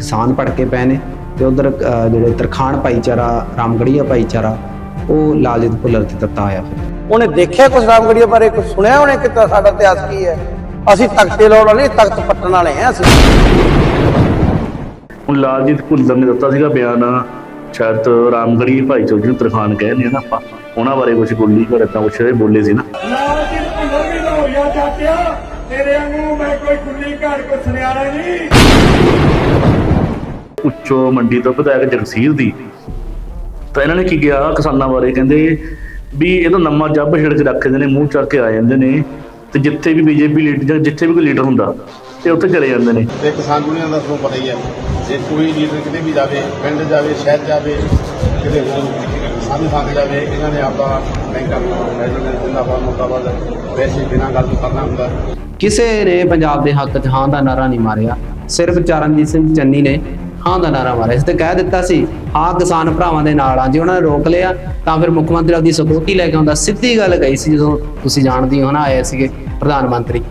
ਕਿਸਾਨ ਭੜਕੇ ਪਏ ਨੇ ਤੇ ਉਧਰ ਜਿਹੜੇ ਤਰਖਾਣ ਭਾਈਚਾਰਾ ਰਾਮਗੜੀਆ ਭਾਈਚਾਰਾ ਉਹ ਲਾਲਜੀਤ ਭੁੱਲਰ ਤੇ ਦਿੱਤਾ ਹੋਇਆ ਫਿਰ। ਉਹਨੇ ਦੇਖਿਆ ਕੁਝ ਰਾਮਗੜੀਆ ਬਾਰੇ ਕੁਝ ਸੁਣਿਆ ਉਹਨੇ ਕਿ ਤਾਂ ਸਾਡਾ ਇਤਿਹਾਸ ਕੀ ਹੈ? ਅਸੀਂ ਤਖਤੇ ਲਾਉਣ ਵਾਲੇ ਨਹੀਂ, ਤਖਤ ਪੱਟਣ ਵਾਲੇ ਹਾਂ ਅਸੀਂ। ਹੁਣ ਲਾਲਜੀਤ ਭੁੱਲਰ ਨੇ ਦਿੱਤਾ ਸੀਗਾ ਬਿਆਨ ਸ਼ਾਇਦ ਰਾਮਗੜੀ ਭਾਈ ਚੌਧਰੀ ਨੂੰ ਤਰਖਾਨ ਕਹਿੰਦੇ ਆ ਨਾ ਆਪਾਂ। ਉਹਨਾਂ ਬਾਰੇ ਕੁਝ ਗੁੱਲੀ ਘਰ ਕੁਛ ਇਹ ਬੋਲੇ ਸੀ ਨਾ। ਲਾਲਜੀਤ ਭੁੱਲਰ ਵੀ ਲੋਹੀਆ ਚਾਚਿਆ। ਤੇਰੇ ਵਾਂਗੂ ਮੈਂ ਕੋਈ ਖੁੱਲੀ ਘਾਟ ਕੋ ਸੁਨਿਆਰਾ ਨਹੀਂ। ਉੱਚੋ ਮੰਡੀ ਤੋਂ ਵਿਧਾਇਕ ਜਗਸੀਰ ਦੀ। ਤਾਂ ਇਹਨਾਂ ਨੇ ਕੀ ਕਿਹਾ ਕਿਸਾਨਾਂ ਬਾਰੇ? ਕਹਿੰਦੇ ਵੀ ਇਹ ਤਾਂ ਨਵਾਂ ਜੱਬ ਛਿੜ ਕੇ ਰੱਖਦੇ ਨੇ ਮੂੰਹ ਚੱਕ ਕੇ ਆ ਜਾਂਦੇ ਨੇ। ਤੇ ਜਿੱਥੇ ਵੀ ਬੀਜੇਪੀ ਲੀਡਰ ਜਾਂ ਜਿੱਥੇ ਵੀ ਕੋਈ ਲੀਡਰ ਹੁੰਦਾ ਤੇ ਉੱਥੇ ਚਲੇ ਜਾਂਦੇ ਨੇ। ਤੇ ਕਿਸਾਨ ਦੁਨੀਆ ਦਾ ਤੁਹਾਨੂੰ ਪਤਾ ਹੀ ਹੈ ਜੇ ਕੋਈ ਲੀਡਰ ਕਿਤੇ ਵੀ ਜਾਵੇ ਪਿੰਡ ਜਾਵੇ ਸ਼ਹਿਰ ਜਾਵੇ ਕਿਤੇ ਹੋਰ। ਥਾਂ ਤੇ ਜਾਵੇ ਇਹਨਾਂ ਨੇ ਆਪਦਾ ਬੈਂਕਾਂ ਨੂੰ ਮੈਡਲ ਜਿੰਦਾਬਾਦ ਮੁਰਦਾਬਾਦ ਵੈਸੇ ਬਿਨਾਂ ਗੱਲ ਤੋਂ ਕਰਨਾ ਹੁੰਦਾ। ਕਿਸੇ ਨੇ ਪੰਜਾਬ ਦੇ ਹੱਕ 'ਚ ਹਾਂ ਦਾ ਨਾਰਾ ਨਹੀਂ ਮਾਰਿਆ। ਸਿਰਫ ਚਰਨਜੀਤ ਸਿੰਘ ਚੰਨੀ ਨੇ ਹਾਂ ਦਾ ਨਾਰਾ ਮਾਰਿਆ। ਇਸ ਤੇ ਕਹਿ ਦਿੱਤਾ ਸੀ ਹਾਂ ਕਿਸਾਨ ਭਰਾਵਾਂ ਦੇ ਨਾਲ ਆ ਜੇ ਉਹਨਾਂ ਨੇ ਰੋਕ ਲਿਆ ਤਾਂ ਫਿਰ ਮੁੱਖ ਮੰਤਰੀ ਆਪਦੀ ਸਪੋਰਟੀ ਲੈ ਕੇ ਆਉਂਦਾ। ਸਿੱਧੀ ਗੱਲ ਕਹੀ ਸੀ ਜਦੋਂ ਤੁਸੀਂ ਜਾਣਦੇ ਹੋ ਨਾ ਆਏ ਸੀਗੇ ਪ੍ਰਧਾਨ ਮੰਤਰੀ।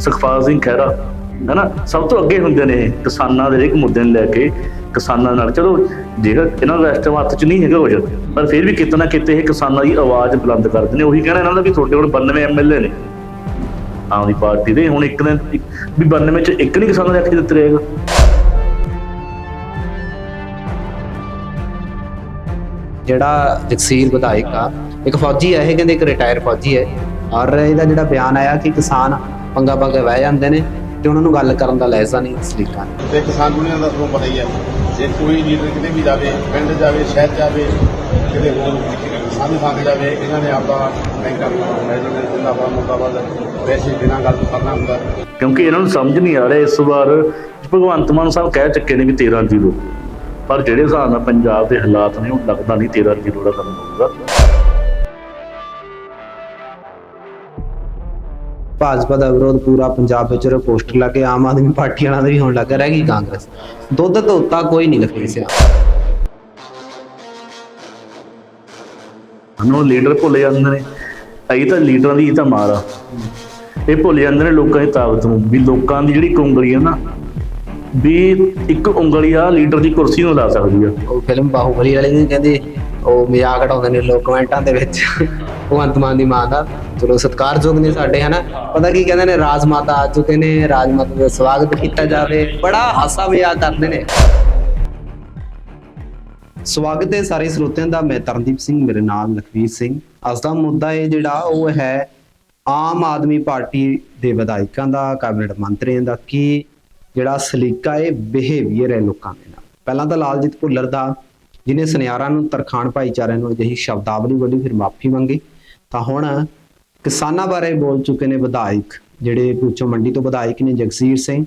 ਸੁਖਪਾਲ ਸਿੰਘ ਖਹਿਰਾ ਹਨਾ? ਸਭ ਤੋਂ ਅੱਗੇ ਹੁੰਦੇ ਨੇ ਇਹ, ਕਿਸਾਨਾਂ ਦੇ ਹਰੇਕ ਮੁੱਦੇ ਨੂੰ ਲੈ ਕੇ ਕਿਸਾਨਾਂ ਨਾਲ। ਚਲੋ ਜੇਕਰ ਇਹਨਾਂ ਦਾ ਇਸ ਹੱਥ 'ਚ ਨਹੀਂ ਹੈਗਾ ਕੁਝ ਪਰ ਫਿਰ ਵੀ ਕਿਤੇ ਨਾ ਕਿਤੇ ਇਹ ਕਿਸਾਨਾਂ ਦੀ ਆਵਾਜ਼ ਬੁਲੰਦ ਕਰਦੇ ਨੇ। ਉਹੀ ਕਹਿਣਾ ਇਹਨਾਂ ਦਾ ਵੀ ਤੁਹਾਡੇ ਕੋਲ 92 ਐਮਐਲਏ ਨੇ। ਆਮ ਆਦਮੀ ਪਾਰਟੀ ਦੇ ਹੁਣ ਇੱਕ ਨੇ ਵੀ 92 ਚ ਇੱਕ ਨਹੀਂ ਕਿਸਾਨਾਂ ਦੇ ਹੱਕ 'ਚ ਦਿੱਤੇ ਰਹੇਗਾ। ਜਿਹੜਾ ਜਗਸੀਰ ਵਿਧਾਇਕ ਆ ਇੱਕ ਫੌਜੀ ਆ ਇਹ ਕਹਿੰਦੇ ਇੱਕ ਰਿਟਾਇਰ ਫੌਜੀ ਹੈ ਔਰ ਇਹਦਾ ਜਿਹੜਾ ਬਿਆਨ ਆਇਆ ਕਿ ਕਿਸਾਨ ਪੰਗਾ ਪੰਗਾ ਵਹਿ ਜਾਂਦੇ ਨੇ ਤੇ ਉਹਨਾਂ ਨੂੰ ਗੱਲ ਕਰਨ ਦਾ ਲਹਿਜ਼ਾ ਨਹੀਂ ਸਲੀਕਾ ਨਹੀਂ ਤੇ ਕਿਸਾਨ ਦੁਨੀਆ ਦਾ ਤੁਹਾਨੂੰ ਪਤਾ ਹੀ ਹੈ ਜੇ ਕੋਈ ਲੀਡਰ ਕਿਤੇ ਵੀ ਜਾਵੇ ਪਿੰਡ ਜਾਵੇ ਸ਼ਹਿਰ ਜਾਵੇ ਕਿਤੇ ਹੋਰ ਥਾਂ ਤੇ ਜਾਵੇ ਇਹਨਾਂ ਨੇ ਆਪਦਾ ਬੈਂਕਾਂ ਨੂੰ ਮੈਡਲ ਜਿੰਦਾਬਾਦ ਮੁਰਦਾਬਾਦ ਵੈਸੇ ਬਿਨਾਂ ਗੱਲ ਤੋਂ ਕਰਨਾ ਹੁੰਦਾ। ਕਿਉਂਕਿ ਇਹਨਾਂ ਨੂੰ ਸਮਝ ਨਹੀਂ ਆ ਰਿਹਾ ਇਸ ਵਾਰ ਭਗਵੰਤ ਮਾਨ ਸਾਹਿਬ ਕਹਿ ਚੁੱਕੇ ਨੇ ਵੀ 13 ਜ਼ੀਰੋ ਪਰ ਜਿਹੜੇ ਹਿਸਾਬ ਨਾਲ ਪੰਜਾਬ ਦੇ ਹਾਲਾਤ ਨੇ ਉਹ ਲੱਗਦਾ ਨਹੀਂ 13 ਜ਼ੀਰੋ ਦਾ ਕੰਮ ਹੋਊਗਾ। ਭਾਜਪਾ ਦਾ ਵਿਰੋਧ ਪੂਰਾ ਪੰਜਾਬ ਵਿੱਚ ਪੋਸਟਰ ਲੱਗੇ ਆਮ ਆਦਮੀ ਪਾਰਟੀ ਵਾਲਾ ਦਾ ਵੀ ਹੋਣ ਲੱਗਾ ਰਹਿ ਗਈ ਕਾਂਗਰਸ। ਦੁੱਧ ਧੋਤਾ ਕੋਈ ਨਹੀਂ ਲੱਗੀ ਸਿਆ ਸਾਨੂੰ ਲੀਡਰ ਭੁੱਲ ਜਾਂਦੇ ਨੇ। ਇਹ ਤਾਂ ਲੀਡਰਾਂ ਦੀ ਇਹ ਤਾਂ ਮਾਰ ਆ। ਇਹ ਭੁੱਲ ਜਾਂਦੇ ਨੇ ਲੋਕਾਂ ਦੀ ਤਾਕਤ ਨੂੰ ਵੀ ਲੋਕਾਂ ਦੀ ਜਿਹੜੀ ਉਂਗਲੀ ਆ ਨਾ ਵੀ ਇੱਕ ਉਂਗਲੀ ਆ ਲੀਡਰ ਦੀ ਕੁਰਸੀ ਨੂੰ ਲਾ ਸਕਦੀ ਆ। ਉਹ ਫਿਲਮ ਬਾਹੂਬਲੀ ਵਾਲੇ ਵੀ ਕਹਿੰਦੇ ਉਹ ਮਜ਼ਾਕ ਉਡਾਉਂਦੇ ਨੇ ਲੋਕ ਕਮੈਂਟਾਂ ਦੇ ਵਿੱਚ। ਭਗਵੰਤ ਮਾਨ ਦੀ ਮਾਂ ਦਾ। ਚਲੋ ਸਤਿਕਾਰਯੋਗ ਨੇ ਸਾਡੇ, ਹਨਾ? ਪਤਾ ਕੀ ਕਹਿੰਦੇ ਨੇ, ਰਾਜ ਮਾਤਾ ਆ ਚੁੱਕੇ ਨੇ, ਰਾਜ ਮਾਤਾ ਦਾ ਸਵਾਗਤ ਕੀਤਾ ਜਾਵੇ। ਬੜਾ ਹਾਸਾ ਮਜ਼ਾਕ ਕਰਦੇ ਨੇ। ਸਵਾਗਤ ਹੈ ਸਾਰੇ ਸਰੋਤਿਆਂ ਦਾ। ਮੈਂ ਤਰਨਦੀਪ ਸਿੰਘ, ਮੇਰੇ ਨਾਲ ਲਖਵੀਰ ਸਿੰਘ। ਅੱਜ ਦਾ ਮੁੱਦਾ ਇਹ ਜਿਹੜਾ, ਉਹ ਹੈ ਆਮ ਆਦਮੀ ਪਾਰਟੀ ਦੇ ਵਿਧਾਇਕਾਂ ਦਾ, ਕੈਬਨਿਟ ਮੰਤਰੀਆਂ ਦਾ, ਕੀ ਜਿਹੜਾ ਸਲੀਕਾ ਹੈ, ਬਿਹੇਵੀਅਰ ਹੈ ਲੋਕਾਂ ਦੇ ਨਾਲ। ਪਹਿਲਾਂ ਤਾਂ ਲਾਲਜੀਤ ਭੁੱਲਰ ਦਾ ਜਿਨੇ ਸੁਨਿਆਰਾਂ ਨੂੰ ਤਰਖਾਣ ਭਾਈਚਾਰੇ ਨੂੰ ਅਜਿਹੀ ਸ਼ਬਦਾਵਲੀ ਵੱਡੀ ਫਿਰ ਮਾਫੀ ਮੰਗੀ, ਤਾਂ ਹੁਣ ਕਿਸਾਨਾਂ ਬਾਰੇ ਬੋਲ ਚੁੱਕੇ ਨੇ ਵਿਧਾਇਕ, ਜਿਹੜੇ ਪੁੱਛੋ ਮੰਡੀ ਤੋਂ ਵਿਧਾਇਕ ਨੇ ਜਗਸੀਰ ਸਿੰਘ।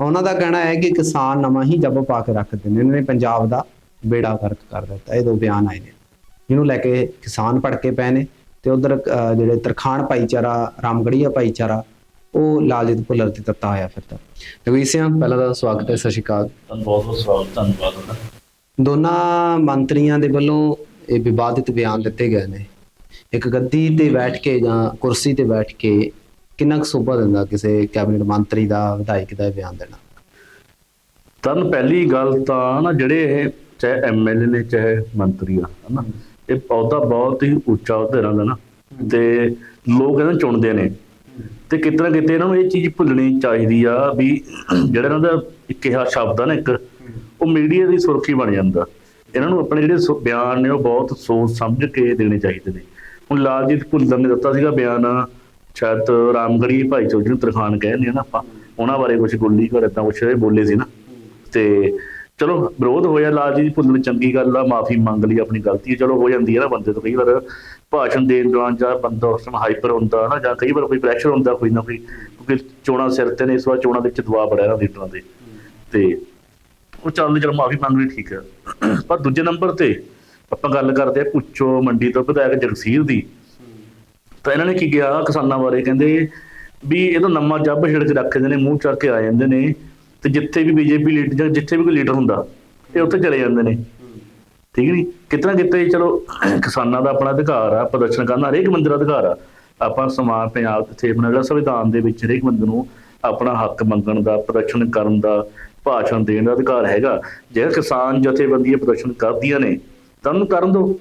ਉਹਨਾਂ ਦਾ ਕਹਿਣਾ ਹੈ ਕਿ ਕਿਸਾਨ ਨਵਾਂ ਹੀ ਜੱਬ ਪਾ ਕੇ ਰੱਖਦੇ ਨੇ ਇਹਨਾਂ ਨੇ ਪੰਜਾਬ ਦਾ ਬੇੜਾ ਗਰਕ ਕਰ ਦਿੱਤਾ, ਇਹ ਦੋ ਬਿਆਨ ਆਏ ਨੇ। ਜਿਹਨੂੰ ਲੈ ਕੇ ਕਿਸਾਨ ਭੜਕੇ ਪਏ ਨੇ ਤੇ ਉਧਰ ਜਿਹੜੇ ਤਰਖਾਣ ਭਾਈਚਾਰਾ ਰਾਮਗੜੀਆ ਭਾਈਚਾਰਾ, ਉਹ ਲਾਲਜੀਤ ਭੁੱਲਰ ਤੇ ਤੱਤਾ ਹੋਇਆ ਫਿਰ ਤਾਂ ਲਵੀਰ ਸਿੰਘ, ਪਹਿਲਾਂ ਦਾ ਸਵਾਗਤ ਹੈ, ਸਤਿ ਸ਼੍ਰੀ ਅਕਾਲ। ਤੁਹਾਨੂੰ ਬਹੁਤ ਬਹੁਤ ਸਵਾਗਤ, ਧੰਨਵਾਦ ਤੁਹਾਡਾ। ਦੋਨਾਂ ਮੰਤਰੀਆਂ ਦੇ ਵੱਲੋਂ ਇਹ ਵਿਵਾਦਿਤ ਬਿਆਨ ਦਿੱਤੇ ਗਏ ਨੇ। ਇੱਕ ਗੱਦੀ ਤੇ ਬੈਠ ਕੇ ਜਾਂ ਕੁਰਸੀ ਤੇ ਬੈਠ ਕੇ ਕਿੰਨਾ ਕੁ ਸੋਭਾ ਦਿੰਦਾ ਕਿਸੇ ਕੈਬਨਿਟ ਮੰਤਰੀ ਦਾ, ਵਿਧਾਇਕ ਦਾ ਬਿਆਨ ਦੇਣਾ? ਤਨ ਪਹਿਲੀ ਗੱਲ ਤਾਂ ਨਾ ਜਿਹੜੇ ਚਾਹੇ ਐਮਐਲਏ ਨੇ, ਚਾਹੇ ਮੰਤਰੀ ਆ, ਹਨਾ, ਇਹ ਪੌਦਾ ਬਹੁਤ ਹੀ ਉੱਚਾ ਅਹੁਦੇਰਾਂ ਦਾ ਨਾ, ਤੇ ਲੋਕ ਇਹਨਾਂ ਨੂੰ ਚੁਣਦੇ ਨੇ। ਤੇ ਕਿਤੇ ਨਾ ਕਿਤੇ ਇਹਨਾਂ ਨੂੰ ਇਹ ਚੀਜ਼ ਭੁੱਲਣੀ ਚਾਹੀਦੀ ਆ ਵੀ ਜਿਹੜਾ ਇਹਨਾਂ ਦਾ ਕਿਹਾ ਸ਼ਬਦ ਆ ਨਾ ਇੱਕ ਉਹ ਮੀਡੀਆ ਦੀ ਸੁਰਖੀ ਬਣ ਜਾਂਦਾ। ਇਹਨਾਂ ਨੂੰ ਆਪਣੇ ਜਿਹੜੇ ਬਿਆਨ ਨੇ ਉਹ ਬਹੁਤ ਸੋਚ ਸਮਝ ਕੇ ਦੇਣੇ ਚਾਹੀਦੇ ਨੇ। ਹੁਣ ਲਾਲਜੀਤ ਭੁੱਲਰ ਨੇ ਦਿੱਤਾ ਸੀਗਾ ਬਿਆਨ, ਸ਼ਾਇਦ ਰਾਮਗੜੀ ਭਾਈ ਚੌਧਰੀ ਨੂੰ ਤਰਖਾਨ ਕਹਿੰਦੇ ਆ ਨਾ ਆਪਾਂ, ਉਹਨਾਂ ਬਾਰੇ ਕੁਝ ਗੁੱਲੀ ਘਰ ਏਦਾਂ ਕੁਛ ਬੋਲੇ ਸੀ ਨਾ। ਤੇ ਚਲੋ, ਵਿਰੋਧ ਹੋਇਆ ਲਾਲਜੀਤ ਭੁੱਲਰ ਚੰਗੀ ਗੱਲ ਆ, ਮਾਫੀ ਮੰਗ ਲਈ ਆਪਣੀ ਗਲਤੀ ਚਲੋ, ਹੋ ਜਾਂਦੀ ਹੈ ਨਾ ਬੰਦੇ ਤੋਂ ਕਈ ਵਾਰ ਭਾਸ਼ਣ ਦੇਣ ਦੌਰਾਨ ਜਾਂ ਬੰਦਾ ਉਸ ਸਮੇਂ ਹਾਈਪਰ ਹੁੰਦਾ ਨਾ, ਜਾਂ ਕਈ ਵਾਰ ਕੋਈ ਪ੍ਰੈਸ਼ਰ ਹੁੰਦਾ ਕੋਈ ਨਾ ਕੋਈ, ਕਿਉਂਕਿ ਚੋਣਾਂ ਸਿਰ ਤੇ ਨੇ, ਇਸ ਵਾਰ ਚੋਣਾਂ ਦੇ ਵਿੱਚ ਦਬਾਅ ਬੜਿਆ ਨਾ ਲੀਡਰਾਂ ਦੇ ਤੇ ਉਹ ਚੱਲਦੇ ਚਲੋ ਮਾਫੀ ਮੰਗ ਲਈ, ਠੀਕ ਹੈ। ਪਰ ਦੂਜੇ ਨੰਬਰ ਤੇ ਆਪਾਂ ਗੱਲ ਕਰਦੇ ਆ ਪੁੱਛੋ ਮੰਡੀ ਤੋਂ ਵਿਧਾਇਕ ਜਗਸੀਰ ਦੀ। ਤਾਂ ਇਹਨਾਂ ਨੇ ਕੀ ਕਿਹਾ ਕਿਸਾਨਾਂ ਬਾਰੇ? ਕਹਿੰਦੇ ਵੀ ਇਹ ਤਾਂ ਨਵਾਂ ਜੱਬ ਛਿੜ ਕੇ ਰੱਖਦੇ ਨੇ, ਮੂੰਹ ਚੱਕ ਕੇ ਆ ਜਾਂਦੇ ਨੇ ਤੇ ਜਿੱਥੇ ਵੀ ਬੀਜੇਪੀ ਲੀਡਰ ਜਾਂ ਜਿੱਥੇ ਵੀ ਕੋਈ ਲੀਡਰ ਹੁੰਦਾ, ਇਹ ਉੱਥੇ ਚਲੇ ਜਾਂਦੇ ਨੇ। ਠੀਕ ਨਹੀਂ? ਕਿਤਨਾ ਕਿਤੇ ਚਲੋ ਕਿਸਾਨਾਂ ਦਾ ਆਪਣਾ ਅਧਿਕਾਰ ਆ, ਪ੍ਰਦਰਸ਼ਨ ਕਰਨਾ ਹਰੇਕ ਬੰਦੇ ਦਾ ਅਧਿਕਾਰ ਆ। ਆਪਾਂ ਸਮਾਜ ਪੰਜਾਬ ਤੇ ਆਪਣਾ ਜਿਹੜਾ ਸੰਵਿਧਾਨ ਦੇ ਵਿੱਚ ਹਰੇਕ ਬੰਦੇ ਨੂੰ ਆਪਣਾ ਹੱਕ ਮੰਗਣ ਦਾ, ਪ੍ਰਦਰਸ਼ਨ ਕਰਨ ਦਾ, ਭਾਸ਼ਣ ਦੇਣ ਦਾ ਅਧਿਕਾਰ ਹੈਗਾ। ਜੇ ਕਿਸਾਨ ਜਥੇਬੰਦੀਆਂ ਪ੍ਰਦਰਸ਼ਨ ਕਰਦੀਆਂ ਨੇ, ਤਾਂ ਉਹਨੂੰ ਕਰਨ ਦਿਓ।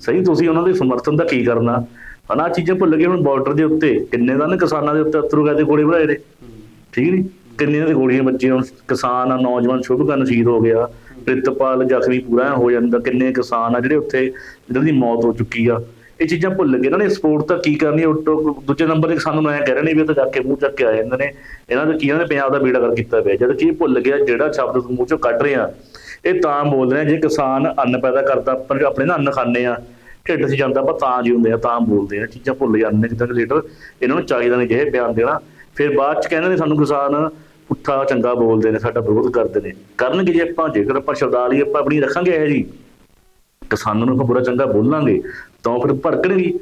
ਸਹੀ, ਤੁਸੀਂ ਉਹਨਾਂ ਦੇ ਸਮਰਥਨ ਦਾ ਕੀ ਕਰਨਾ? ਹਨਾ, ਆਹ ਚੀਜ਼ਾਂ ਭੁੱਲ ਗਏ ਹੁਣ ਬਾਰਡਰ ਦੇ ਉੱਤੇ। ਕਿੰਨੇ ਦਾ ਨੇ ਕਿਸਾਨਾਂ ਦੇ ਉੱਤੇ ਅਤਰੂ ਗਏ ਦੇ ਗੋਲੇ ਬਣਾਏ ਨੇ। ਠੀਕ ਨਹੀਂ ਕਿੰਨੇ ਦੇ ਗੋਲੀਆਂ ਬੱਚੇ ਹੁਣ? ਕਿਸਾਨ ਆ, ਨੌਜਵਾਨ ਸ਼ੁਭਕਰਨ ਸ਼ਹੀਦ ਹੋ ਗਿਆ। ਪ੍ਰਿਤਪਾਲ ਜ਼ਖਮੀ ਪੂਰਾ ਹੋ ਜਾਂਦਾ। ਕਿੰਨੇ ਕਿਸਾਨ ਆ ਜਿਹੜੇ ਉੱਥੇ, ਜਿਹਨਾਂ ਦੀ ਮੌਤ ਹੋ ਚੁੱਕੀ ਆ। ਇਹ ਚੀਜ਼ਾਂ ਭੁੱਲ ਗਏ। ਇਹਨਾਂ ਨੇ ਸਪੋਰਟ ਤਾਂ ਕੀ ਕਰਨੀ ਉਲਟੋ ਦੂਜੇ ਨੰਬਰ ਤੇ ਸਾਨੂੰ ਐਂ ਕਹਿ ਰਹੇ ਨੇ ਵੀ ਇਹ ਜਾ ਕੇ ਮੂੰਹ ਚੱਕ ਕੇ ਆ ਜਾਂਦੇ ਨੇ। ਇਹਨਾਂ ਦੇ ਕੀ ਇਹਨਾਂ ਨੇ ਪੰਜਾਬ ਦਾ ਬੇੜਾ ਕਰ ਕੀਤਾ ਪਿਆ। ਜਦ ਕਿ ਇਹ ਭੁੱਲ ਗਿਆ, ਜਿਹੜਾ ਸ਼ਬਦ ਮੂੰਹ ਚੋਂ ਕੱਢ ਰਹੇ ਆ ਇਹ ਤਾਂ ਬੋਲ ਰਹੇ, ਜੇ ਕਿਸਾਨ ਅੰਨ ਪੈਦਾ ਕਰਦਾ ਆਪਾਂ ਆਪਣੇ ਨਾ ਅੰਨ ਖਾਂਦੇ ਆ, ਢਿੱਡ 'ਚ ਜਾਂਦਾ, ਆਪਾਂ ਤਾਂ ਜਿਉਂਦੇ ਆ, ਤਾਂ ਬੋਲਦੇ ਆ। ਚੀਜ਼ਾਂ ਭੁੱਲ ਜਾਂਦੇ ਨੇ ਕਿ ਲੀਡਰ ਇਹਨਾਂ ਨੂੰ ਚਾਹੀਦਾ ਨਹੀਂ ਜਿਹੇ ਬਿਆਨ ਦੇਣਾ। ਫਿਰ ਬਾਅਦ 'ਚ ਕਹਿੰਦੇ ਨੇ ਸਾਨੂੰ ਕਿਸਾਨ ਪੁੱਠਾ ਚੰਗਾ ਬੋਲਦੇ ਨੇ, ਸਾਡਾ ਵਿਰੋਧ ਕਰਦੇ ਨੇ। ਕਰਨਗੇ ਜੇ ਆਪਾਂ, ਜੇਕਰ ਆਪਾਂ ਸ਼ਬਦਾਲੀ ਆਪਾਂ ਆਪਣੀ ਰੱਖਾਂਗੇ, ਇਹ ਜੀ। ਕਿਸਾਨਾਂ ਨੂੰ ਆਪਾਂ ਬੁਰਾ ਚੰਗਾ ਬੋਲਾਂਗੇ ਤਾਂ ਫਿਰ ਭੜਕਣਗੇ।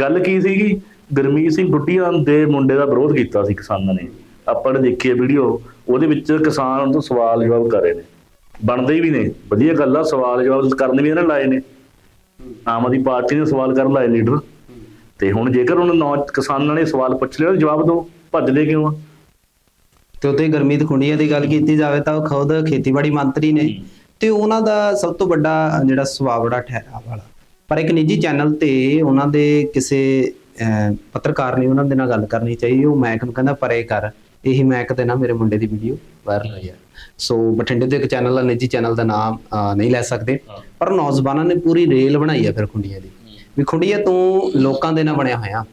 ਗੱਲ ਕੀ ਸੀਗੀ? ਗਰਮੀਤ ਸਿੰਘ ਗੁੱਡੀਆਂ ਦੇ ਮੁੰਡੇ ਦਾ ਵਿਰੋਧ ਕੀਤਾ ਸੀ ਕਿਸਾਨਾਂ ਨੇ। ਆਪਾਂ ਨੇ ਦੇਖੀ ਹੈ ਵੀਡੀਓ ਉਹਦੇ ਵਿੱਚ ਕਿਸਾਨ ਉਹਨਾਂ ਤੋਂ ਸਵਾਲ ਜਵਾਬ ਕਰ ਰਹੇ ਨੇ। ਬਣਦੇ ਵੀ ਨੇ ਵਧੀਆ ਗੱਲ ਆ ਸਵਾਲ ਜਵਾਬ ਕਰਨ ਵੀ ਇਹਨਾਂ ਲਾਏ ਨੇ। ਆਮ ਆਦਮੀ ਪਾਰਟੀ ਨੇ ਸਵਾਲ ਕਰਨ ਲਾਏ ਲੀਡਰ। ਤੇ ਹੁਣ ਜੇਕਰ ਉਹਨਾਂ ਨੌ ਕਿਸਾਨਾਂ ਨੇ ਸਵਾਲ ਪੁੱਛ ਲਿਆ ਜਵਾਬ ਦਿਓ ਭੱਜਦੇ ਕਿਉਂ ਆ? ਤੇ ਉੱਤੇ ਗਰਮੀਤ ਖੁੰਡੀਆਂ ਦੀ ਗੱਲ ਕੀਤੀ ਜਾਵੇ ਤਾਂ ਉਹ ਖੁਦ ਖੇਤੀਬਾੜੀ ਮੰਤਰੀ ਨੇ ਤੇ ਉਹਨਾਂ ਦਾ ਸਭ ਤੋਂ ਵੱਡਾ ਜਿਹੜਾ ਸੁਭਾਅ ਬੜਾ ਠਹਿਰਾ ਵਾਲਾ। ਪਰ ਇੱਕ ਨਿੱਜੀ ਚੈਨਲ ਤੇ ਉਹਨਾਂ ਦੇ ਕਿਸੇ ਪੱਤਰਕਾਰ ਨੇ ਉਹਨਾਂ ਦੇ ਨਾਲ ਗੱਲ ਕਰਨੀ ਚਾਹੀ ਉਹ ਮੈਕ ਨੂੰ ਕਹਿੰਦਾ ਪਰੇ ਕਰ। ਇਹੀ ਮੈਕ ਤੇ ਨਾ ਮੇਰੇ ਮੁੰਡੇ ਦੀ ਵੀਡੀਓ ਵਾਇਰਲ ਹੋਈ ਆ। ਸੋ ਬਠਿੰਡੇ ਦੇ ਇੱਕ ਚੈਨਲ ਦਾ ਨਿੱਜੀ ਚੈਨਲ ਦਾ ਨਾਮ ਨਹੀਂ ਲੈ ਸਕਦੇ। ਪਰ ਨੌਜਵਾਨਾਂ ਨੇ ਪੂਰੀ ਰੇਲ ਬਣਾਈ ਆ ਫਿਰ ਖੁੰਡੀਆਂ ਦੀ। ਵੀ ਖੁੰਡੀਆਂ ਤੂੰ ਲੋਕਾਂ ਦੇ ਨਾਲ ਬਣਿਆ ਹੋਇਆ।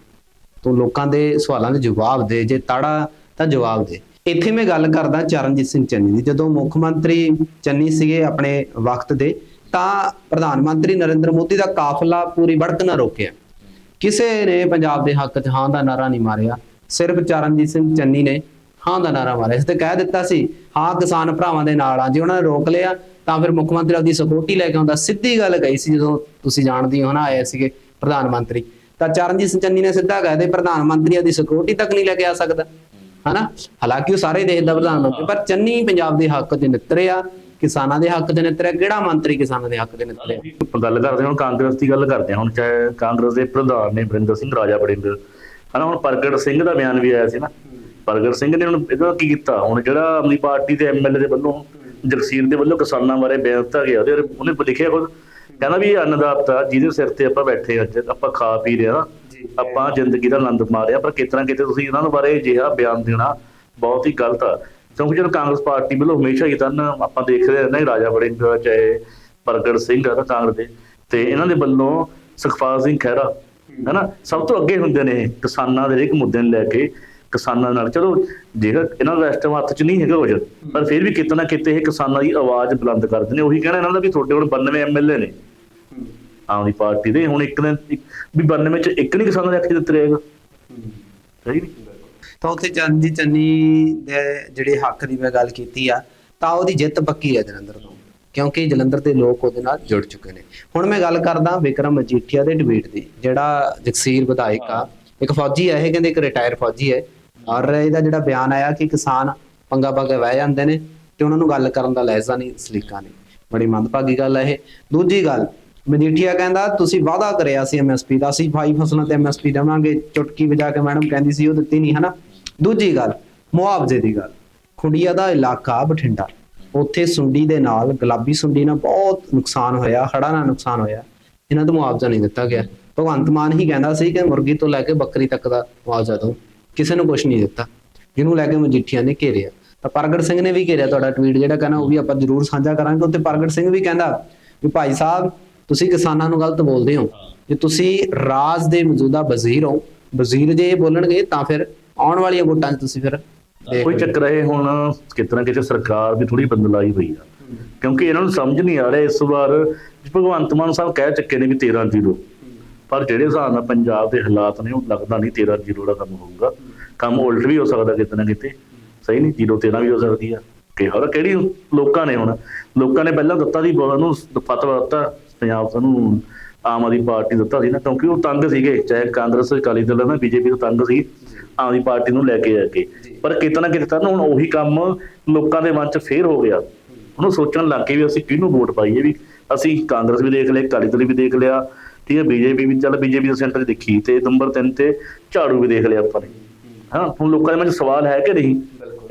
ਤੂੰ ਲੋਕਾਂ ਦੇ ਸਵਾਲਾਂ ਦੇ ਜਵਾਬ ਦੇ। ਜੇ ਤਾੜਾ ਤਾਂ ਜਵਾਬ ਦੇ। ਇੱਥੇ ਮੈਂ ਗੱਲ ਕਰਦਾ ਚਰਨਜੀਤ ਸਿੰਘ ਚੰਨੀ ਦੀ। ਜਦੋਂ ਮੁੱਖ ਮੰਤਰੀ ਚੰਨੀ ਸੀਗੇ ਆਪਣੇ ਵਕਤ ਦੇ, ਤਾਂ ਪ੍ਰਧਾਨ ਮੰਤਰੀ ਨਰਿੰਦਰ ਮੋਦੀ ਦਾ ਕਾਫਲਾ ਪੂਰੀ ਬੜਕ ਨਾ ਰੋਕਿਆ। ਕਿਸੇ ਨੇ ਪੰਜਾਬ ਦੇ ਹੱਕ 'ਚ ਹਾਂ ਦਾ ਨਾਰਾ ਨਹੀਂ ਮਾਰਿਆ। ਸਿਰਫ ਚਰਨਜੀਤ ਸਿੰਘ ਚੰਨੀ ਨੇ ਹਾਂ ਦਾ ਨਾਰਾ ਮਾਰਿਆ। ਇਸ ਤੇ ਕਹਿ ਦਿੱਤਾ ਸੀ, ਹਾਂ ਕਿਸਾਨ ਭਰਾਵਾਂ ਦੇ ਨਾਲ ਆ, ਜੇ ਉਹਨਾਂ ਨੇ ਰੋਕ ਲਿਆ, ਤਾਂ ਫਿਰ ਮੁੱਖ ਮੰਤਰੀ ਆਪਦੀ ਸਿਕਿਉਰਿਟੀ ਲੈ ਕੇ ਆਉਂਦਾ। ਸਿੱਧੀ ਗੱਲ ਕਹੀ ਸੀ ਜਦੋਂ ਤੁਸੀਂ ਜਾਣਦੇ ਹੋ ਨਾ, ਆਏ ਸੀਗੇ ਪ੍ਰਧਾਨ ਮੰਤਰੀ। ਤਾਂ ਚਰਨਜੀਤ ਸਿੰਘ ਚੰਨੀ ਨੇ ਸਿੱਧਾ ਕਹਿ ਦੇ ਪ੍ਰਧਾਨ ਮੰਤਰੀ ਆਪਦੀ ਸਿਕਿਉਰਿਟੀ ਤੱਕ ਨਹੀਂ ਲੈ ਕੇ ਆ ਸਕਦਾ। ਹਨਾ? ਹਾਲਾਂਕਿ ਉਹ ਸਾਰੇ ਦੇਸ਼ ਦਾ ਪ੍ਰਧਾਨ ਮੰਤਰੀ, ਪਰ ਚੰਨੀ ਪੰਜਾਬ ਦੇ ਹੱਕ 'ਚ ਨਿੱਤਰਿਆ ਕਿਸਾਨਾਂ ਦੇ ਹੱਕ 'ਚ ਨਿੱਤਰਿਆ ਕਿਹੜਾ ਮੰਤਰੀ ਕਿਸਾਨਾਂ ਦੇ ਹੱਕ 'ਚ ਨਿੱਤਰਿਆ ਗੱਲ ਕਰਦੇ ਹੁਣ ਕਾਂਗਰਸ ਦੀ ਗੱਲ ਕਰਦੇ ਹੁਣ ਚਾਹੇ ਕਾਂਗਰਸ ਦੇ ਪ੍ਰਧਾਨ ਨੇ ਵਰਿੰਦਰ ਸਿੰਘ, ਰਾਜਾ ਵੜਿੰਗ ਹਨਾ, ਹੁਣ ਪ੍ਰਗਟ ਸਿੰਘ ਦਾ ਬਿਆਨ ਵੀ ਆਇਆ ਸੀ ਨਾ। ਪ੍ਰਗਟ ਸਿੰਘ ਨੇ ਹੁਣ ਇਹਦਾ ਕੀ ਕੀਤਾ? ਹੁਣ ਜਿਹੜਾ ਆਪਣੀ ਪਾਰਟੀ ਦੇ ਐਮਐਲਏ ਦੇ ਵੱਲੋਂ, ਜਗਸੀਰ ਦੇ ਵੱਲੋਂ ਕਿਸਾਨਾਂ ਬਾਰੇ ਬਿਆਨ ਦਿੱਤਾ ਗਿਆ, ਉਹਦੇ ਉਹਨੇ ਲਿਖਿਆ ਖੁਦ, ਕਹਿੰਦਾ ਵੀ ਇਹ ਅੰਨਦਾਤਾ ਜਿਹਦੇ ਸਿਰ ਤੇ ਆਪਾਂ ਬੈਠੇ ਅੱਜ, ਆਪਾਂ ਖਾ ਪੀ ਰਹੇ ਹਾਂ ਆਪਾਂ ਜ਼ਿੰਦਗੀ ਦਾ ਆਨੰਦ ਮਾਰਿਆ ਪਰ ਕਿਤਨਾ ਕਿਤੇ ਤੁਸੀਂ ਇਹਨਾਂ ਨੂੰ ਬਾਰੇ ਅਜਿਹਾ ਬਿਆਨ ਦੇਣਾ ਬਹੁਤ ਹੀ ਗਲਤ ਆ। ਕਿਉਂਕਿ ਜਦੋਂ ਕਾਂਗਰਸ ਪਾਰਟੀ ਵੱਲੋਂ ਹਮੇਸ਼ਾ ਹੀ ਤਾਂ ਆਪਾਂ ਦੇਖਦੇ ਰਹਿੰਦੇ ਹਾਂ ਰਾਜਾ ਵੜਿੰਗ, ਚਾਹੇ ਪ੍ਰਗਟ ਸਿੰਘ ਆ ਕਾਂਗਰਸ ਦੇ, ਤੇ ਇਹਨਾਂ ਦੇ ਵੱਲੋਂ ਸੁਖਪਾਲ ਸਿੰਘ ਖਹਿਰਾ, ਹੈਨਾ, ਸਭ ਤੋਂ ਅੱਗੇ ਹੁੰਦੇ ਨੇ ਇਹ ਕਿਸਾਨਾਂ ਦੇ ਹਰੇਕ ਮੁੱਦੇ ਨੂੰ ਲੈ ਕੇ, ਕਿਸਾਨਾਂ ਨਾਲ। ਚਲੋ ਜਿਹੜਾ ਇਹਨਾਂ ਦਾ ਇਸ ਟਾਈਮ ਹੱਥ 'ਚ ਨਹੀਂ ਹੈਗਾ ਕੁਝ ਪਰ ਫਿਰ ਵੀ ਕਿਤੇ ਨਾ ਕਿਤੇ ਇਹ ਕਿਸਾਨਾਂ ਦੀ ਆਵਾਜ਼ ਬੁਲੰਦ ਕਰਦੇ ਨੇ। ਉਹੀ ਕਹਿਣਾ ਇਹਨਾਂ ਦਾ ਵੀ ਤੁਹਾਡੇ ਕੋਲ 92 ਐਮਐਲਏ ਨੇ। ਆਮ ਆਦਮੀ ਪਾਰਟੀ ਦੇ, ਹੁਣ ਇੱਕ ਦਿਨ ਵੀ 92 ਚ ਇੱਕ ਨਹੀਂ ਕਿਸਾਨਾਂ ਦੇ ਅੱਖ ਦਿੱਤੇ ਰਹੇਗਾ ਸਹੀ ਨਹੀਂ? ਤਾਂ ਉੱਥੇ ਚਰਨਜੀਤ ਚੰਨੀ ਦੇ ਜਿਹੜੇ ਹੱਕ ਦੀ ਮੈਂ ਗੱਲ ਕੀਤੀ ਆ, ਤਾਂ ਉਹਦੀ ਜਿੱਤ ਪੱਕੀ ਹੈ ਜਲੰਧਰ ਤੋਂ, ਕਿਉਂਕਿ ਜਲੰਧਰ ਦੇ ਲੋਕ ਉਹਦੇ ਨਾਲ ਜੁੜ ਚੁੱਕੇ ਨੇ। ਹੁਣ ਮੈਂ ਗੱਲ ਕਰਦਾ ਵਿਕਰਮ ਮਜੀਠੀਆ ਦੇ ਡਿਬੇਟ ਦੀ, ਜਿਹੜਾ ਜਗਸੀਰ ਵਿਧਾਇਕ ਆ, ਇੱਕ ਫੌਜੀ ਆ, ਇਹ ਕਹਿੰਦੇ ਇੱਕ ਰਿਟਾਇਰ ਫੌਜੀ ਹੈ। ਔਰ ਇਹਦਾ ਜਿਹੜਾ ਬਿਆਨ ਆਇਆ ਕਿ ਕਿਸਾਨ ਪੰਗਾ ਪਾ ਕੇ ਬਹਿ ਜਾਂਦੇ ਨੇ, ਤੇ ਉਹਨਾਂ ਨੂੰ ਗੱਲ ਕਰਨ ਦਾ ਲਹਿਜ਼ਾ ਨਹੀਂ, ਸਲੀਕਾ ਨਹੀਂ। ਬੜੀ ਮੰਦਭਾਗੀ ਗੱਲ ਹੈ ਇਹ। ਦੂਜੀ ਗੱਲ ਮਜੀਠੀਆ ਕਹਿੰਦਾ, ਤੁਸੀਂ ਵਾਅਦਾ ਕਰਿਆ ਸੀ ਐਮਐਸਪੀ ਦਾ, ਅਸੀਂ ਭਾਈ ਫਸਲਾਂ ਤੇ ਐਮਐਸਪੀ ਦੇਵਾਂਗੇ। ਚੁਟਕੀ ਵਜਾ ਕੇ ਮੈਡਮ ਕਹਿੰਦੀ ਸੀ, ਉਹ ਦਿੱਤੀ ਨਹੀਂ, ਹਨਾ? ਦੂਜੀ ਗੱਲ, ਮੁਆਵਜ਼ੇ ਦੀ ਗੱਲ। ਖੁੰਡੀਆ ਦਾ ਇਲਾਕਾ ਬਠਿੰਡਾ। ਉੱਥੇ ਸੁੰਡੀ ਦੇ ਨਾਲ ਗੁਲਾਬੀ ਸੁੰਡੀ ਨਾਲ ਬਹੁਤ ਨੁਕਸਾਨ ਹੋਇਆ, ਹੜ੍ਹਾਂ ਨਾਲ ਨੁਕਸਾਨ ਹੋਇਆ। ਇਹਨਾਂ ਨੂੰ ਮੁਆਵਜ਼ਾ ਨਹੀਂ ਦਿੱਤਾ ਗਿਆ। ਭਗਵੰਤ ਮਾਨ ਹੀ ਕਹਿੰਦਾ ਸੀ ਕਿ ਮੁਰਗੀ ਤੋਂ ਲੈ ਕੇ ਬੱਕਰੀ ਤੱਕ ਦਾ ਮੁਆਵਜ਼ਾ ਦਿਓ। ਕਿਸੇ ਨੂੰ ਕੁਝ ਨਹੀਂ ਦਿੱਤਾ, ਜਿਹਨੂੰ ਲੈ ਕੇ ਮਜੀਠੀਆ ਨੇ ਘੇਰਿਆ। ਤਾਂ ਪ੍ਰਗਟ ਸਿੰਘ ਨੇ ਵੀ ਘੇਰਿਆ ਤੁਹਾਡਾ ਟਵੀਟ ਜਿਹੜਾ ਕਹਿੰਦਾ ਉਹ ਵੀ ਆਪਾਂ ਜ਼ਰੂਰ ਸਾਂਝਾ ਕਰਾਂਗੇ। ਉੱਤੇ ਪ੍ਰਗਟ ਸਿੰਘ ਵੀ ਕਹਿੰਦਾ ਵੀ ਭਾਈ ਸਾਹਿਬ ਤੁਸੀਂ ਕਿਸਾਨਾਂ ਨੂੰ ਗਲਤ ਬੋਲਦੇ ਹੋ। ਜੇ ਤੁਸੀਂ ਰਾਜ ਦੇ ਮੌਜੂਦਾ ਵਜ਼ੀਰ ਹੋ ਵਜ਼ੀਰ ਜੇ ਬੋਲਣਗੇ ਤਾਂ ਫਿਰ ਆਉਣ ਵਾਲੀਆਂ ਵੋਟਾਂ 'ਚ ਤੁਸੀਂ ਫਿਰ ਕੋਈ ਚੱਕਰ ਇਹ ਹੁਣ ਕਿਤੇ ਨਾ ਕਿਤੇ ਸਰਕਾਰ ਵੀ ਥੋੜੀ ਬਦਲਾਈ ਹੋਈ ਆ। ਕਿਉਂਕਿ ਇਹਨਾਂ ਨੂੰ ਸਮਝ ਨਹੀਂ ਆ ਰਿਹਾ ਇਸ ਵਾਰ ਭਗਵੰਤ ਮਾਨ ਸਾਹਿਬ ਕਹਿ ਚੱਕੇ ਨੇ ਵੀ 13 ਜ਼ੀਰੋ। ਪਰ ਜਿਹੜੇ ਹਿਸਾਬ ਨਾਲ ਪੰਜਾਬ ਦੇ ਹਾਲਾਤ ਨੇ ਉਹ ਲੱਗਦਾ ਨਹੀਂ 13 ਜ਼ੀਰੋ ਦਾ ਕੰਮ ਹੋਊਗਾ। ਕੰਮ ਉਲਟ ਵੀ ਹੋ ਸਕਦਾ ਕਿਤੇ ਨਾ ਕਿਤੇ। ਸਹੀ ਨਹੀਂ ਜ਼ੀਰੋ 13 ਵੀ ਹੋ ਸਕਦੀ ਆ। ਕਿ ਹੋਰ ਕਿਹੜੀ ਲੋਕਾਂ ਨੇ ਹੁਣ? ਲੋਕਾਂ ਨੇ ਪਹਿਲਾਂ ਦਿੱਤਾ ਸੀ ਉਹਨੂੰ ਫਤਵਾ ਦਿੱਤਾ। ਪੰਜਾਬ ਸਾਨੂੰ ਆਮ ਆਦਮੀ ਪਾਰਟੀ ਦਿੱਤਾ ਸੀ ਨਾ ਕਿਉਂਕਿ ਉਹ ਤੰਗ ਸੀਗੇ ਚਾਹੇ ਕਾਂਗਰਸ ਅਕਾਲੀ ਦਲ ਨਾ ਬੀਜੇਪੀ ਤੋਂ ਤੰਗ ਸੀ ਆਮ ਆਦਮੀ ਪਾਰਟੀ ਨੂੰ ਲੈ ਕੇ ਆ ਕੇ। ਪਰ ਕਿਤੇ ਨਾ ਕਿਤੇ ਤਾਂ ਹੁਣ ਉਹੀ ਕੰਮ ਲੋਕਾਂ ਦੇ ਮਨ 'ਚ ਫੇਰ ਹੋ ਗਿਆ। ਉਹਨੂੰ ਸੋਚਣ ਲੱਗ ਗਏ ਵੀ ਅਸੀਂ ਕਿਹਨੂੰ ਵੋਟ ਪਾਈਏ ਵੀ ਅਸੀਂ ਕਾਂਗਰਸ ਵੀ ਦੇਖ ਲਿਆ ਅਕਾਲੀ ਦਲ ਵੀ ਦੇਖ ਲਿਆ ਠੀਕ ਹੈ ਬੀਜੇਪੀ ਵੀ ਚੱਲ ਬੀਜੇਪੀ ਦਾ ਸੈਂਟਰ ਦੇਖੀ ਤੇ ਨੰਬਰ 3 ਤੇ ਝਾੜੂ ਵੀ ਦੇਖ ਲਿਆ ਆਪਾਂ ਨੇ। ਹਾਂ ਹੁਣ ਲੋਕਾਂ ਦੇ ਮਨ 'ਚ ਸਵਾਲ ਹੈ ਕਿ ਨਹੀਂ?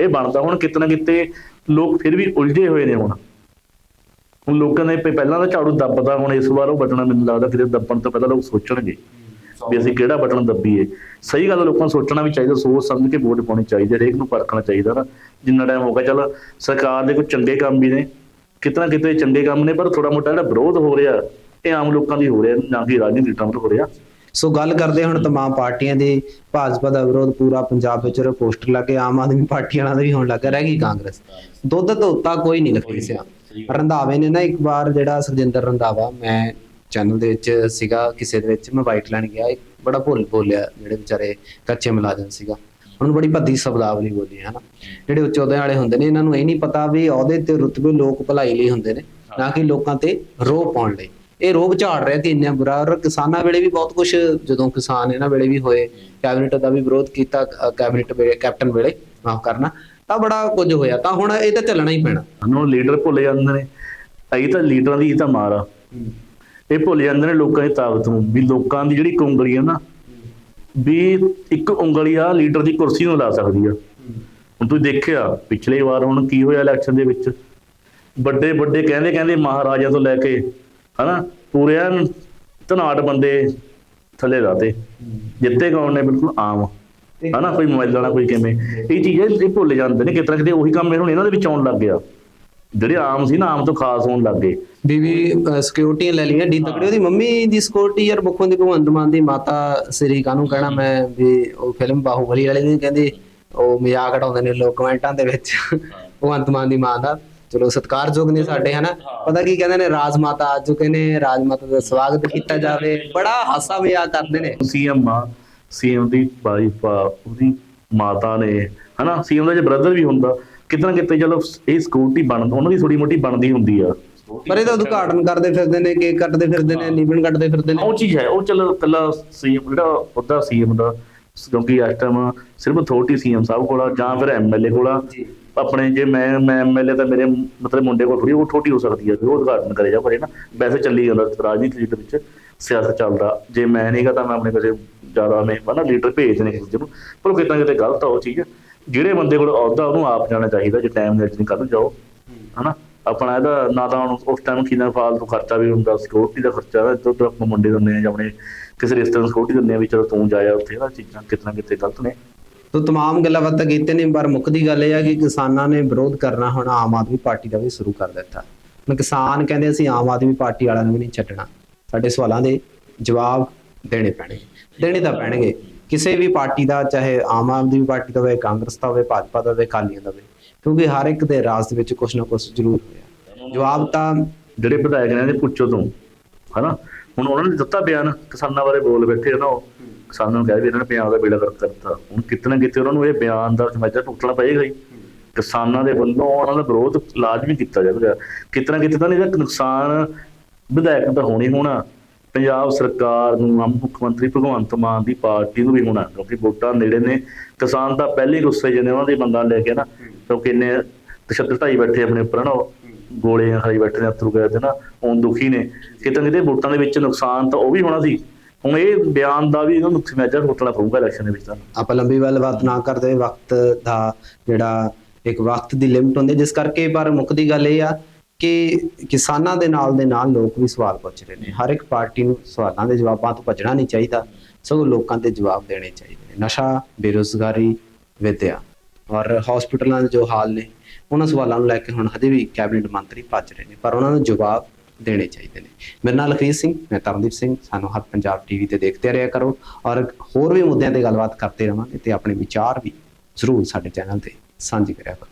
ਇਹ ਬਣਦਾ ਹੁਣ ਕਿਤੇ ਨਾ ਕਿਤੇ ਲੋਕ ਫਿਰ ਵੀ ਉਲਝੇ ਹੋਏ ਨੇ ਹੁਣ। ਹੁਣ ਲੋਕਾਂ ਨੇ ਪਹਿਲਾਂ ਤਾਂ ਝਾੜੂ ਦੱਬਦਾ, ਹੁਣ ਇਸ ਵਾਰ ਉਹ ਬਟਨ ਮੈਨੂੰ ਲੱਗਦਾ ਕਿਤੇ ਦੱਬਣ ਤੋਂ ਪਹਿਲਾਂ ਲੋਕ ਸੋਚਣਗੇ ਵੀ ਅਸੀਂ ਕਿਹੜਾ ਬਟਨ ਦੱਬੀਏ। ਸਹੀ ਗੱਲ ਲੋਕਾਂ ਨੂੰ ਸੋਚਣਾ ਵੀ ਚਾਹੀਦਾ, ਸੋਚ ਸਮਝ ਕੇ ਵੋਟ ਪਾਉਣੀ ਚਾਹੀਦੀ ਹੈ ਹਰੇਕ ਨੂੰ ਪਰਖਣਾ ਚਾਹੀਦਾ ਨਾ। ਜਿੰਨਾ ਟਾਈਮ ਹੋ ਗਿਆ ਸਰਕਾਰ ਦੇ ਕੋਈ ਚੰਗੇ ਕੰਮ ਵੀ ਨੇ, ਕਿਤਨਾ ਕਿਤੇ ਚੰਗੇ ਕੰਮ ਨੇ, ਪਰ ਥੋੜਾ ਮੋਟਾ ਜਿਹੜਾ ਵਿਰੋਧ ਹੋ ਰਿਹਾ, ਇਹ ਆਮ ਲੋਕਾਂ ਦੀ ਹੋ ਰਿਹਾ, ਨਾ ਕਿ ਰਾਜਨੀਤੀ ਲੀਡਰਾਂ ਦਾ ਹੋ ਰਿਹਾ। ਸੋ ਗੱਲ ਕਰਦੇ ਹੁਣ ਤਮਾਮ ਪਾਰਟੀਆਂ ਦੀ, ਭਾਜਪਾ ਦਾ ਵਿਰੋਧ ਪੂਰਾ ਪੰਜਾਬ ਵਿੱਚ ਪੋਸਟਰ ਲੱਗੇ ਆਮ ਆਦਮੀ ਪਾਰਟੀ ਵਾਲਾ ਦਾ ਵੀ ਹੋਣ ਲੱਗਾ, ਰਹਿ ਗਈ ਕਾਂਗਰਸ। ਦੁੱਧ ਧੋਤਾ ਕੋਈ ਨਹੀਂ, ਲਖਵੀਰ ਸਿਆ ਰੰਧਾਵੇ ਨੇ ਨਾ ਇੱਕ ਵਾਰ ਜਿਹੜਾ ਸੁਖਜਿੰਦਰ ਰੰਧਾਵਾ, ਮੈਂ ਚੈਨਲ ਦੇ ਵਿੱਚ ਸੀਗਾ, ਕਿਸੇ ਦੇ ਵਿੱਚ ਮੈਂ ਵਾਈਟ ਲੈਣ ਗਿਆ, ਇੱਕ ਬੜਾ ਭੁੱਲ ਬੋਲਿਆ ਜਿਹੜੇ ਵਿਚਾਰੇ ਕੱਚੇ ਮੁਲਾਜ਼ਮ ਸੀਗਾ। ਉਹਨੂੰ ਬੜੀ ਭੱਦੀ ਸ਼ਬਦਾਵਲੀ ਬੋਲੀ ਹੈ ਜਿਹੜੇ ਉੱਚ ਅਹੁਦੇ ਵਾਲੇ ਹੁੰਦੇ ਨੇ, ਇਹਨਾਂ ਨੂੰ ਇਹ ਨਹੀਂ ਪਤਾ ਵੀ ਅਹੁਦੇ ਤੇ ਰੁਤਬੇ ਲੋਕ ਭਲਾਈ ਲਈ ਹੁੰਦੇ ਨੇ, ਨਾ ਕਿ ਲੋਕਾਂ ਤੇ ਰੋਹ ਪਾਉਣ ਲਈ। ਇਹ ਰੋਹ ਝਾੜ ਰਿਹਾ ਕਿ ਇੰਨਾ ਬੁਰਾ, ਔਰ ਕਿਸਾਨਾਂ ਵੇਲੇ ਵੀ ਬਹੁਤ ਕੁਝ ਜਦੋਂ ਕਿਸਾਨ ਇਹਨਾਂ ਵੇਲੇ ਵੀ ਹੋਏ, ਕੈਬਨਿਟ ਦਾ ਵੀ ਵਿਰੋਧ ਕੀਤਾ ਕੈਬਨਿਟ ਵੇਲੇ ਕੈਪਟਨ ਵੇਲੇ, ਮਾਫ ਕਰਨਾ। ਤਾਂ ਬੜਾ ਕੁਝ ਹੋਇਆ, ਤਾਂ ਹੁਣ ਇਹ ਤਾਂ ਚੱਲਣਾ ਹੀ ਪੈਣਾ। ਸਾਨੂੰ ਲੀਡਰ ਭੁੱਲ ਜਾਂਦੇ ਨੇ ਇਹ ਤਾਂ ਲੀਡਰਾਂ ਦੀ ਇਹ ਤਾਂ ਮਾਰ ਆ। ਇਹ ਭੁੱਲ ਜਾਂਦੇ ਨੇ ਲੋਕਾਂ ਦੀ ਤਾਕਤ ਨੂੰ, ਵੀ ਲੋਕਾਂ ਦੀ ਜਿਹੜੀ ਉਂਗਲੀ ਆ ਨਾ, ਵੀ ਇੱਕ ਉਂਗਲੀ ਆ, ਲੀਡਰ ਦੀ ਕੁਰਸੀ ਨੂੰ ਲਾ ਸਕਦੀ ਆ। ਹੁਣ ਤੁਸੀਂ ਦੇਖਿਆ, ਪਿਛਲੇ ਵਾਰ ਹੁਣ ਕੀ ਹੋਇਆ ਇਲੈਕਸ਼ਨ ਦੇ ਵਿੱਚ? ਵੱਡੇ ਵੱਡੇ ਕਹਿੰਦੇ ਕਹਿੰਦੇ ਮਹਾਰਾਜਾ ਤੋਂ ਲੈ ਕੇ, ਹਨਾ, ਪੂਰੇ ਐਨ ਧਨਾਟ ਬੰਦੇ ਥੱਲੇ ਲਾਤੇ। ਜਿੱਤੇ ਕੌਣ ਨੇ? ਬਿਲਕੁਲ ਆਮ। ਹਨਾ ਕੋਈ ਮੋਬਾਈਲ ਵਾਲਾ ਕੋਈ ਕਿਵੇਂ। ਇਹ ਚੀਜ਼ਾਂ ਇਹ ਭੁੱਲ ਜਾਂਦੇ ਨੇ ਕਿਤਨਾ ਕਿਤੇ ਉਹੀ ਕੰਮ ਹੁਣ ਇਹਨਾਂ ਦੇ ਵਿੱਚ ਆਉਣ ਲੱਗ ਗਿਆ। ਜਿਹੜੇ ਆਮ ਸੀ ਨਾ ਆਮ ਤੋਂ ਖਾਸ ਹੋਣ ਲੱਗ ਗਏ। ਬੀਬੀ ਸਿਕਿਉਰਿਟੀ ਲੈ ਲਈਆਂ ਡੀ ਤਕੜੀ ਉਹਦੀ ਮੰਮੀ ਦੀ ਸਿਕਿਉਰਿਟੀ ਯਾਰ ਮੁੱਖ ਮੰਤਰੀ ਭਗਵੰਤ ਮਾਨ ਦੀ ਮਾਤਾ ਸ੍ਰੀ ਕਾਨੂੰ ਕਹਿਣਾ ਮੈਂ ਵੀ ਉਹ ਫਿਲਮ ਬਾਹੂਬਲੀ ਵਾਲੇ ਦੀ ਕਹਿੰਦੀ ਉਹ ਮਜ਼ਾਕ ਉਡਾਉਂਦੇ ਨੇ ਲੋਕ ਕਮੈਂਟਾਂ ਦੇ ਵਿੱਚ ਭਗਵੰਤ ਮਾਨ ਦੀ ਮਾਂ ਦਾ। ਚਲੋ ਸਤਿਕਾਰਯੋਗ ਨੇ ਸਾਡੇ ਹਨਾ। ਪਤਾ ਕੀ ਕਹਿੰਦੇ ਨੇ ਰਾਜ ਮਾਤਾ ਆ ਚੁੱਕੇ ਨੇ ਰਾਜ ਮਾਤਾ ਦਾ ਸਵਾਗਤ ਕੀਤਾ ਜਾਵੇ। ਬੜਾ ਹਾਸਾ ਮਜ਼ਾਕ ਕਰਦੇ ਨੇ। ਸੀਐਮ ਆ ਸੀਐਮ ਦੀ ਵਾਈਫ ਆ ਉਹਦੀ ਮਾਤਾ ਨੇ ਹਨਾ? ਸੀਐਮ ਦਾ ਜੇ ਬ੍ਰਦਰ ਵੀ ਹੁੰਦਾ ਕਿਤਨਾ ਕਿਤੇ ਚਲੋ ਇਹ ਸਿਕਿਉਰਿਟੀ ਬਣ ਉਹਨਾਂ ਦੀ ਥੋੜੀ ਮੋਟੀ ਬਣਦੀ ਹੁੰਦੀ ਆ। ਪਰ ਇਹ ਤਾਂ ਉਦਘਾਟਨ ਕਰਦੇ ਫਿਰਦੇ ਨੇ ਕੇਕ ਕੱਟਦੇ ਫਿਰਦੇ ਨੇ ਨੀਵਨ ਕੱਟਦੇ ਫਿਰਦੇ ਨੇ। ਉਹ ਚੀਜ਼ ਹੈ ਉਹ ਚਲੋ ਕੱਲਾ ਸੀਐਮ ਜਿਹੜਾ ਉਹਦਾ ਸੀਐਮ ਦਾ ਕਿਉਂਕਿ ਇਸ ਟਾਈਮ ਸਿਰਫ ਅਥਾਰਟੀ ਸੀਐਮ ਸਾਹਿਬ ਕੋਲ ਆ ਜਾਂ ਫਿਰ ਐਮਐਲਏ ਕੋਲ ਆ। ਆਪਣੇ ਜੇ ਮੈਂ ਮੈਂ ਐਮਐਲਏ ਤਾਂ ਮੇਰੇ ਮਤਲਬ ਮੁੰਡੇ ਕੋਲ ਥੋੜੀ ਉਹ ਛੋਟੀ ਹੋ ਸਕਦੀ ਹੈ ਉਹ ਉਦਘਾਟਨ ਕਰੇ ਜਾ ਕਰੇ ਨਾ। ਵੈਸੇ ਚੱਲੀ ਜਾਂਦਾ ਰਾਜਨੀਤੀ ਦੇ ਵਿੱਚ। ਸਿਆਸਤ ਚੱਲਦਾ। ਜੇ ਮੈਂ ਨਹੀਂਗਾ ਤਾਂ ਮੈਂ ਆਪਣੇ ਕਿਸੇ ਜ਼ਿਆਦਾ ਮੈਂ ਹਨਾ ਲੀਡਰ ਭੇਜਦੇ ਨੇ ਕਿਸੇ ਨੂੰ ਪਰ ਉਹ ਕਿਤੇ ਨਾ ਕਿਤੇ ਗਲਤ ਆ ਉਹ ਚੀਜ਼। ਜਿਹੜੇ ਬੰਦੇ ਕੋਲ ਅਹੁਦਾ, ਉਹਨੂੰ ਆਪ ਜਾਣਾ ਚਾਹੀਦਾ ਜੇ ਟਾਈਮ ਦੇ ਨਹੀਂ ਕਰਨ ਜਾਓ। ਹਨਾ? ਆਪਣਾ ਇਹਦਾ ਨਾ ਤਾਂ ਉਸ ਟਾਈਮ ਕਿੰਨਾ ਫਾਲਤੂ ਖਰਚਾ ਵੀ ਹੁੰਦਾ ਸਿਕਿਉਰਿਟੀ ਦਾ ਖਰਚਾ ਹੈ ਤੋਂ ਆਪਾਂ ਮੁੰਡੇ ਦਿੰਦੇ ਆ ਜਾਂ ਆਪਣੇ ਕਿਸੇ ਰਿਸ਼ਤੇ ਨੂੰ ਸਿਕਿਉਰਿਟੀ ਦਿੰਦੇ ਆ ਵੀ ਚਲੋ ਤੂੰ ਜਾਇਆ ਉੱਥੇ ਨਾ ਚੀਜ਼ਾਂ ਕਿਤਨਾ ਕਿਤੇ ਗਲਤ ਨੇ। ਤੋ ਤਮਾਮ ਗੱਲਾਂ ਬਾਤਾਂ ਕੀਤੇ ਨੇ, ਪਰ ਮੁੱਕਦੀ ਗੱਲ ਇਹ ਆ ਕਿ ਕਿਸਾਨਾਂ ਨੇ ਵਿਰੋਧ ਕਰਨਾ ਹੁਣ ਆਮ ਆਦਮੀ ਪਾਰਟੀ ਦਾ ਵੀ ਸ਼ੁਰੂ ਕਰ ਦਿੱਤਾ। ਹੁਣ ਕਿਸਾਨ ਕਹਿੰਦੇ ਅਸੀਂ ਆਮ ਆਦਮੀ ਪਾਰਟੀ ਵਾਲਿਆਂ ਨੂੰ ਵੀ ਨਹੀਂ ਛੱਡਣਾ। ਸਾਡੇ ਸਵਾਲਾਂ ਦੇ ਜਵਾਬ ਦੇਣੇ ਪੈਣਗੇ ਦੇਣੇ ਤਾਂ ਪੈਣਗੇ। ਕਿਸੇ ਵੀ ਪਾਰਟੀ ਦਾ, ਚਾਹੇ ਆਮ ਆਦਮੀ ਪਾਰਟੀ ਦਾ ਹੋਵੇ, ਕਾਂਗਰਸ ਦਾ ਹੋਵੇ, ਭਾਜਪਾ ਦਾ ਹੋਵੇ, ਅਕਾਲੀਆਂ ਦਾ ਹੋਵੇ, ਕਿਉਂਕਿ ਹਰ ਇੱਕ ਦੇ ਰਾਜ ਦੇ ਵਿੱਚ ਕੁਝ ਨਾ ਕੁਝ ਜ਼ਰੂਰ ਹੋਇਆ। ਜਵਾਬ ਤਾਂ ਜਿਹੜੇ ਵਿਧਾਇਕ ਨੇ ਪੁੱਛੋ ਤੋਂ, ਹਨਾ? ਹੁਣ ਉਹਨਾਂ ਨੇ ਦਿੱਤਾ ਬਿਆਨ, ਕਿਸਾਨਾਂ ਬਾਰੇ ਬੋਲ ਬੈਠੇ ਆ ਨਾ ਉਹ। ਕਿਸਾਨਾਂ ਨੂੰ ਕਹਿੰਦੇ ਵੀ ਇਹਨਾਂ ਨੇ ਪੰਜਾਬ ਦਾ ਬੇੜਾ ਗਰਕ ਕਰਤਾ ਹੁਣ ਕਿਤਨਾ ਕਿਤੇ ਉਹਨਾਂ ਨੂੰ ਇਹ ਬਿਆਨ ਦਾ ਸਮਝਾ ਟੁੱਟਣਾ ਪਏਗਾ ਹੀ। ਕਿਸਾਨਾਂ ਦੇ ਵੱਲੋਂ ਉਹਨਾਂ ਦਾ ਵਿਰੋਧ ਲਾਜ਼ਮੀ ਕੀਤਾ ਜਾਵੇਗਾ। ਕਿਤਨਾ ਕਿਤੇ ਤਾਂ ਇਹਦਾ ਨੁਕਸਾਨ ਵਿਧਾਇਕ ਤਾਂ ਹੋਣੀ ਹੋਣਾ। ਪੰਜਾਬ ਸਰਕਾਰ ਨੂੰ ਮੁੱਖ ਮੰਤਰੀ ਭਗਵੰਤ ਮਾਨ ਦੀ ਪਾਰਟੀ ਨੂੰ ਵੀ ਹੋਣਾ, ਕਿਉਂਕਿ ਵੋਟਾਂ ਨੇੜੇ ਨੇ। ਕਿਸਾਨ ਤਾਂ ਪਹਿਲੇ ਹੀ ਗੁੱਸੇ ਜਿਹੇ ਉਹਨਾਂ ਦੇ ਬੰਦਾ ਲੈ ਕੇ ਨਾ ਕਿਉਂਕਿ ਇੰਨੇ ਤਸ਼ੱਦਦ ਢਾਈ ਬੈਠੇ ਆਪਣੇ ਉੱਪਰ ਨਾ ਗੋਲੇ ਖਾਈ ਬੈਠੇ ਨੇ, ਅਥਰੂ ਗਏ ਨਾ, ਉਹ ਦੁਖੀ ਨੇ। ਕਿਤੇ ਨਾ ਕਿਤੇ ਵੋਟਾਂ ਦੇ ਵਿੱਚ ਨੁਕਸਾਨ ਤਾਂ ਉਹ ਵੀ ਹੋਣਾ ਸੀ। ਹੁਣ ਇਹ ਬਿਆਨ ਦਾ ਵੀ ਇਹਨਾਂ ਨੂੰ ਮੈਜਰ ਸੋਚਣਾ ਪਊਗਾ ਇਲੈਕਸ਼ਨ ਦੇ ਵਿੱਚ ਤਾਂ। ਆਪਾਂ ਲੰਬੀ ਗੱਲਬਾਤ ਨਾ ਕਰਦੇ, ਵਕਤ ਦਾ ਜਿਹੜਾ ਇੱਕ ਵਕਤ ਦੀ ਲਿਮਟ ਹੁੰਦੀ ਜਿਸ ਕਰਕੇ ਪਰ ਮੁੱਕਦੀ ਗੱਲ ਇਹ ਆ ਕਿ ਕਿਸਾਨਾਂ ਦੇ ਨਾਲ ਦੇ ਨਾਲ ਲੋਕ ਵੀ ਸਵਾਲ ਪੁੱਛ ਰਹੇ ਨੇ। ਹਰ ਇੱਕ ਪਾਰਟੀ ਨੂੰ ਸਵਾਲਾਂ ਦੇ ਜਵਾਬਾਂ ਤੋਂ ਭੱਜਣਾ ਨਹੀਂ ਚਾਹੀਦਾ, ਸਗੋਂ ਲੋਕਾਂ ਦੇ ਜਵਾਬ ਦੇਣੇ ਚਾਹੀਦੇ ਨੇ। ਨਸ਼ਾ, ਬੇਰੁਜ਼ਗਾਰੀ, ਵਿਦਿਆ। ਔਰ ਹਸਪੀਟਲਾਂ ਦੇ ਜੋ ਹਾਲ ਨੇ, ਉਹਨਾਂ ਸਵਾਲਾਂ ਨੂੰ ਲੈ ਕੇ ਹੁਣ ਹਜੇ ਵੀ ਕੈਬਨਿਟ ਮੰਤਰੀ ਭੱਜ ਰਹੇ ਨੇ, ਪਰ ਉਹਨਾਂ ਨੂੰ ਜਵਾਬ ਦੇਣੇ ਚਾਹੀਦੇ ਨੇ। ਮੇਰੇ ਨਾਲ ਲਖਵੀਰ ਸਿੰਘ, ਮੈਂ ਤਰਨਦੀਪ ਸਿੰਘ, ਸਾਨੂੰ ਹਰ ਪੰਜਾਬ ਟੀਵੀ ਤੇ ਦੇਖਦੇ ਰਿਹਾ ਕਰੋ। ਔਰ ਹੋਰ ਵੀ ਮੁੱਦਿਆਂ ਤੇ ਗੱਲਬਾਤ ਕਰਦੇ ਰਵਾਂਗੇ ਤੇ ਆਪਣੇ ਵਿਚਾਰ ਵੀ ਜ਼ਰੂਰ ਸਾਡੇ ਚੈਨਲ ਤੇ ਸਾਂਝੇ ਕਰਿਆ ਕਰੋ।